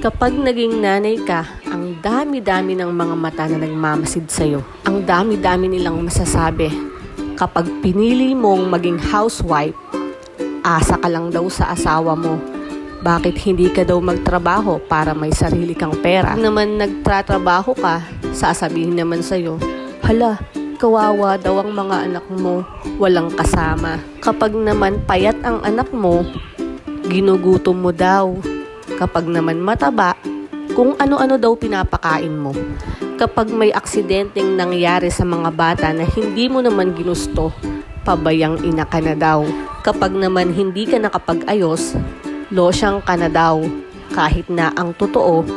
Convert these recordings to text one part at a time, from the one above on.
Kapag naging nanay ka, ang dami-dami ng mga mata na nagmamasid sa'yo. Ang dami-dami nilang masasabi. Kapag pinili mong maging housewife, asa ka lang daw sa asawa mo. Bakit hindi ka daw magtrabaho para may sarili kang pera? Kung naman nagtratrabaho ka, sasabihin naman sa'yo, Hala, kawawa daw ang mga anak mo, walang kasama. Kapag naman payat ang anak mo, ginugutom mo daw. Kapag naman mataba, kung ano-ano daw pinapakain mo. Kapag may aksidenteng nangyari sa mga bata na hindi mo naman ginusto, pabayang ina ka na daw. Kapag naman hindi ka nakapag-ayos, losyang ka na daw. Kahit na ang totoo,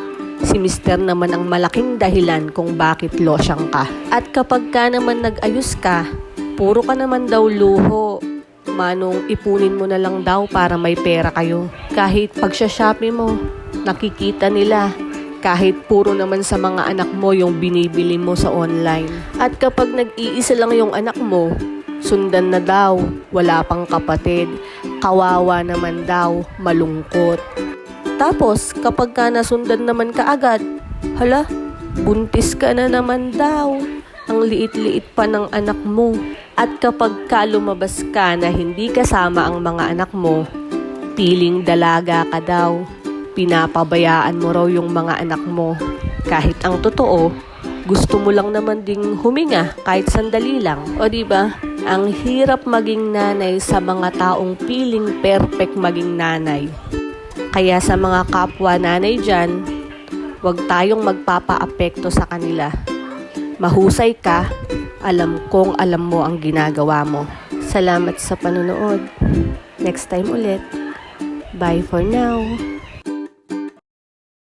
si mister naman ang malaking dahilan kung bakit losyang ka. At kapag ka naman nag-ayos ka, puro ka naman daw luho. Manong ipunin mo na lang daw para may pera kayo. Kahit pagsha-shopee mo, nakikita nila. Kahit puro naman sa mga anak mo yung binibili mo sa online. At kapag nag-iisa lang yung anak mo, sundan na daw, wala pang kapatid. Kawawa naman daw, malungkot. Tapos, kapag ka nasundan naman ka agad, hala, buntis ka na naman daw. Ang liit-liit pa ng anak mo. At kapag ka lumabas ka na hindi kasama ang mga anak mo, piling dalaga ka daw. Pinapabayaan mo raw yung mga anak mo. Kahit ang totoo, gusto mo lang naman ding huminga kahit sandali lang. O di ba? Ang hirap maging nanay sa mga taong piling perfect maging nanay. Kaya sa mga kapwa nanay dyan, huwag tayong magpapa-apekto sa kanila. Mahusay ka, alam kong alam mo ang ginagawa mo. Salamat sa panonood. Next time ulit. Bye for now.